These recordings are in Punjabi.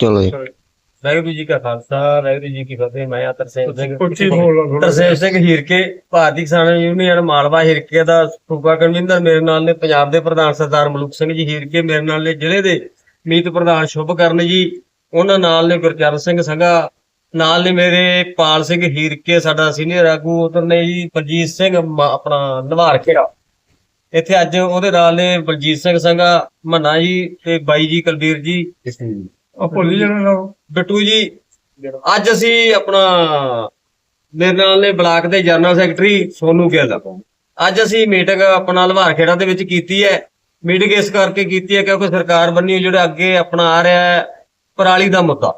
ਚਲੋ ਜੀ। ਵਾਹਿਗੁਰੂ ਜੀ ਕਾ ਖਾਲਸਾ ਵਾਹਿਗੁਰੂ ਜੀ ਕੀ ਫਤਿਹ। ਮੈਂ ਆ ਤਰਸੇਮ ਸਿੰਘ ਤਰਸੇਮ ਸਿੰਘ ਹੀਰਕੇ ਭਾਰਤੀ ਕਿਸਾਨ ਯੂਨੀਅਨ ਮਾਲਵਾ ਹਿਰਕੇ ਦਾ ਸੂਬਾ ਕਨਵੀਨਰ ਮੇਰੇ ਨਾਲ ਨੇ ਪੰਜਾਬ ਦੇ ਪ੍ਰਧਾਨ ਸਰਦਾਰ ਮਲੂਕ ਸਿੰਘ ਜੀ ਹੀਰਕੇ ਮੇਰੇ ਨਾਲ ਨੇ ਜ਼ਿਲ੍ਹੇ ਦੇ ਮੀਤ ਪ੍ਰਧਾਨ ਸ਼ੁਭ ਕਰਨ ਜੀ ਉਹਨਾਂ ਨਾਲ ਨੇ ਗੁਰਚਰਨ ਸਿੰਘ ਸੰਘਾ ਨਾਲ ਨੇ ਮੇਰੇ ਪਾਲ ਸਿੰਘ ਹੀਰਕੇ ਸਾਡਾ ਸੀਨੀਅਰ ਆਗੂ ਉਧਰ ਨੇ ਜੀ ਬਲਜੀਤ ਸਿੰਘ ਆਪਣਾ ਨਵਾਰ ਖੇੜਾ। ਇੱਥੇ ਅੱਜ ਉਹਦੇ ਨਾਲ ਨੇ ਬਲਜੀਤ ਸਿੰਘ ਸੰਘਾ ਮੰਨਾ ਜੀ ਤੇ ਬਾਈ ਜੀ ਕੁਲਬੀਰ ਜੀ। ਆ ਭੁੱਲੀ ਜਾਣਾ ਲਓ ਬਿੱਟੂ ਜੀ, ਅੱਜ ਅਸੀਂ ਆਪਣਾ ਮੇਰੇ ਨਾਲ ਨੇ ਬਲਾਕ ਦੇ ਜਨਰਲ ਸੈਕਟਰੀ ਸੋਨੂ ਗਿੱਲ ਅੱਜ ਅਸੀਂ ਮੀਟਿੰਗ ਆਪਣਾ ਲਵਾਰ ਖੇੜਾ ਦੇ ਵਿੱਚ ਕੀਤੀ ਹੈ। ਮੀਟਿੰਗ ਇਸ ਕਰਕੇ ਕੀਤੀ ਹੈ ਕਿਉਂਕਿ ਸਰਕਾਰ ਬੰਨੀ ਜਿਹੜਾ ਅੱਗੇ ਆਪਣਾ ਆ ਰਿਹਾ ਹੈ, ਪਰਾਲੀ ਦਾ ਮੁੱਦਾ।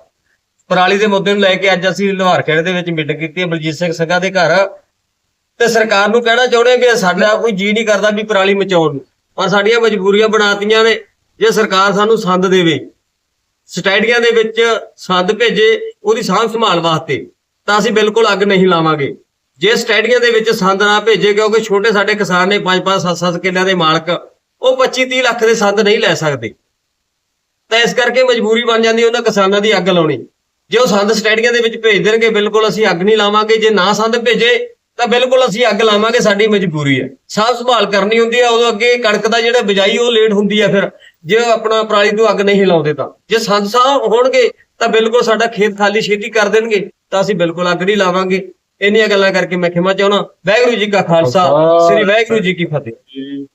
ਪਰਾਲੀ ਦੇ ਮੁੱਦੇ ਨੂੰ ਲੈ ਕੇ ਅੱਜ ਅਸੀਂ ਲਵਾਰ ਖੇੜੇ ਦੇ ਵਿੱਚ ਮੀਟਿੰਗ ਕੀਤੀ ਹੈ, ਬਲਜੀਤ ਸਿੰਘ ਸੰਘਾ ਦੇ ਘਰ। ਤੇ ਸਰਕਾਰ ਨੂੰ ਕਹਿਣਾ ਚਾਹੁੰਦੇ ਕਿ ਸਾਡਾ ਕੋਈ ਜੀ ਨਹੀਂ ਕਰਦਾ ਵੀ ਪਰਾਲੀ ਮਚਾਉਣ ਨੂੰ। ਪਰ ਸਾਡੀਆਂ ਮਜਬੂਰੀਆਂ ਬਣਾਤੀਆਂ ਨੇ। ਜੇ ਸਰਕਾਰ ਸਾਨੂੰ ਸੰਦ ਦੇਵੇ ਸਟੈਡੀਆਂ ਦੇ ਵਿੱਚ ਸੰਦ ਭੇਜੇ ਉਹਦੀ ਸਾਂਭ ਸੰਭਾਲ ਵਾਸਤੇ, ਤਾਂ ਅਸੀਂ ਬਿਲਕੁਲ ਅੱਗ ਨਹੀਂ ਲਾਵਾਂਗੇ। ਜੇ ਸਟੈਡੀਆਂ ਦੇ ਵਿੱਚ ਸੰਦ ਨਾ ਭੇਜੇ, ਕਿਉਂਕਿ ਛੋਟੇ ਸਾਡੇ ਕਿਸਾਨ ਨੇ 5-5 7-7 ਕਿੱਲਿਆਂ ਦੇ ਮਾਲਕ, ਉਹ 25-30 ਲੱਖ ਦੇ ਸੰਦ ਨਹੀਂ ਲੈ ਸਕਦੇ। ਤਾਂ ਇਸ ਕਰਕੇ ਮਜਬੂਰੀ ਬਣ ਜਾਂਦੀ ਉਹਨਾਂ ਕਿਸਾਨਾਂ ਦੀ ਅੱਗ ਲਾਉਣੀ। ਜੇ ਉਹ ਸੰਦ ਸਟੈਡੀਆਂ ਦੇ ਵਿੱਚ ਭੇਜ ਦੇਣਗੇ, ਬਿਲਕੁਲ ਅਸੀਂ ਅੱਗ ਨਹੀਂ ਲਾਵਾਂਗੇ। ਜੇ ਨਾ ਸੰਦ ਭੇਜੇ, ਤਾਂ ਬਿਲਕੁਲ ਅਸੀਂ ਅੱਗ ਲਾਵਾਂਗੇ, ਸਾਡੀ ਮਜਬੂਰੀ ਹੈ। ਸਾਫ਼ ਸੰਭਾਲ ਕਰਨੀ ਹੁੰਦੀ ਹੈ, ਉਦੋਂ ਅੱਗੇ ਕਣਕ ਦਾ ਜਿਹੜਾ ਬਿਜਾਈ, ਉਹ ਲੇਟ ਹੁੰਦੀ ਹੈ ਫਿਰ। ਜੇ ਆਪਣਾ ਪਰਾਲੀ ਨੂੰ ਅੱਗ ਨਹੀਂ ਲਾਉਂਦੇ ਤਾਂ। ਜੇ ਸੰਦ ਸਾਹ ਹੋਣਗੇ ਤਾਂ ਬਿਲਕੁਲ ਸਾਡਾ ਖੇਤ ਖਾਲੀ ਛੇਤੀ ਕਰ ਦੇਣਗੇ ਤਾਂ ਅਸੀਂ ਬਿਲਕੁਲ ਅੱਗ ਨਹੀਂ ਲਾਵਾਂਗੇ। ਇੰਨੀਆਂ ਗੱਲਾਂ ਕਰਕੇ ਮੈਂ ਖਿਮਾ ਚਾਹਣਾ ਵਾਹਿਗੁਰੂ ਜੀ ਕਾ ਖਾਲਸਾ। ਸ੍ਰੀ ਵਾਹਿਗੁਰੂ ਜੀ ਕੀ ਫਤਿਹ।